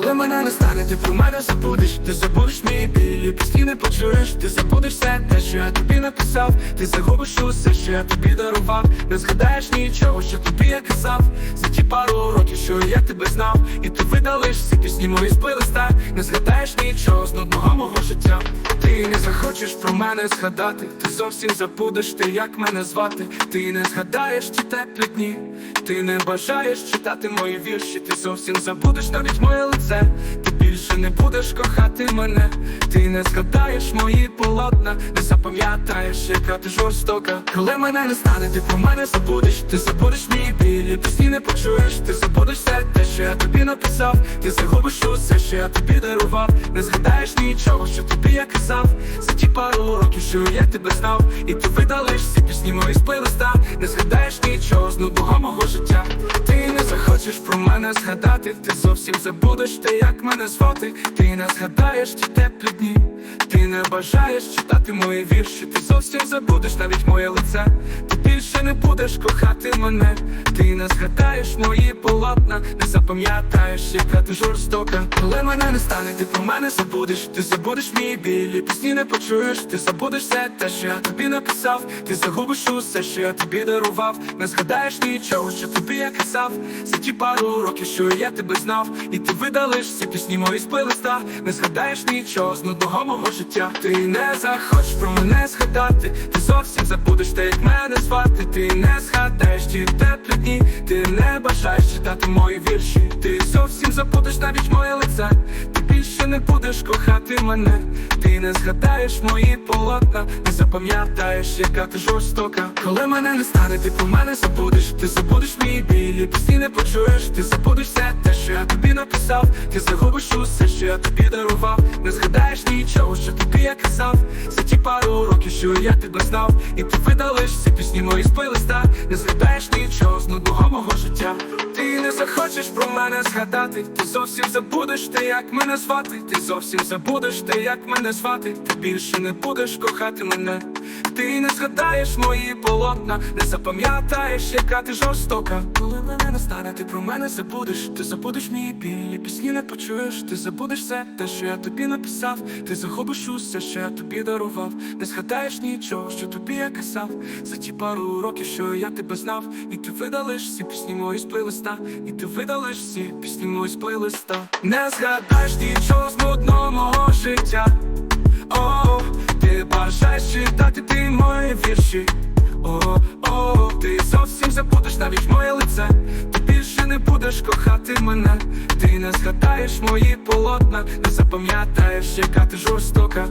мене не стане, ти про мене забудеш, ти забудеш мій білі пісні не почуєш, ти забудеш все те, що я тобі написав, ти загубиш усе, що я тобі дарував, не згадаєш нічого, що тобі я казав, пару років, що я тебе знав, і ти видалиш всі пісні мої з плейлиста, не згадаєш нічого з нудного мого життя. Ти не захочеш про мене згадати, ти зовсім забудеш ти, як мене звати, ти не згадаєш ті теплі дні, ти не бажаєш читати мої вірші, ти зовсім забудеш навіть моє лице, більше не будеш кохати мене, ти не згадаєш мої полотна, не запам'ятаєш, яка ти жорстока. Коли мене не стане, ти про мене забудеш, ти забудеш мій біль, і пісні не почуєш, ти забудеш все те, що я тобі написав, ти загубиш усе, що я тобі дарував, не згадаєш нічого, що тобі я казав, за ті пару років, що я тебе знав, і ти видалиш всі пісні мої з плейлиста, не згадаєш нічого з нудного мого життя. Ти не захочеш про мене згадати, ти зовсім забудеш те, як мене звати, ти не згадаєш ті теплі дні, ти не бажаєш читати мої вірші, ти зовсім забудеш навіть моє лице, ти більше не будеш кохати мене, ти не згадаєш мої полотна, не запам'ятаєш, яка ти жорстока. Коли мене не стане, ти про мене забудеш, ти забудеш мій біль, і пісні не почуєш, ти забудеш все те, що я тобі написав, ти загубиш усе, що я тобі дарував, не згадаєш нічого, що тобі я казав, за ті пару років, що я тебе знав, і ти видалиш всі пісні мої з плейлиста, не згадаєш нічого з нудного мого життя. Ти не захочеш про мене згадати, ти зовсім забудеш те, як мене звати, ти не згадаєш ті теплі дні, ти не бажаєш читати мої вірші, ти зовсім забудеш навіть моє лице, більше не будеш кохати мене, ти не згадаєш мої полотна, не запам'ятаєш, яка ти жорстока. Коли мене не стане, ти про мене забудеш, ти забудеш мій біль, і пісні не почуєш, ти забудеш все те, що я тобі написав, ти загубиш усе, що я тобі дарував, не згадаєш нічого, що тобі я казав, за ті пару років, що я тебе знав, і ти видалиш всі пісні мої з плейлиста, не згадаєш нічого з нудного мого життя. Ти захочеш про мене згадати, ти зовсім забудеш те, як мене звати, ти зовсім забудеш те, як мене звати, ти більше не будеш кохати мене. Ти не згадаєш мої полотна, не запам'ятаєш, яка ти жорстока. Коли мене не стане, ти про мене забудеш, ти забудеш мій біль, і пісні не почуєш, ти забудеш все те, що я тобі написав, ти загубиш усе, що я тобі дарував, не згадаєш нічого, що тобі я казав, за ті пару років, що я тебе знав, і ти видалиш всі пісні мої з плейлиста, і ти видалиш всі пісні мої з плейлиста. Не згадаєш нічого з нудного мого життя. Мої вірші. О, о, ти зовсім забудеш навіть моє лице. Ти більше не будеш кохати мене. Ти не згадаєш мої полотна, не запам'ятаєш, яка ти жорстока.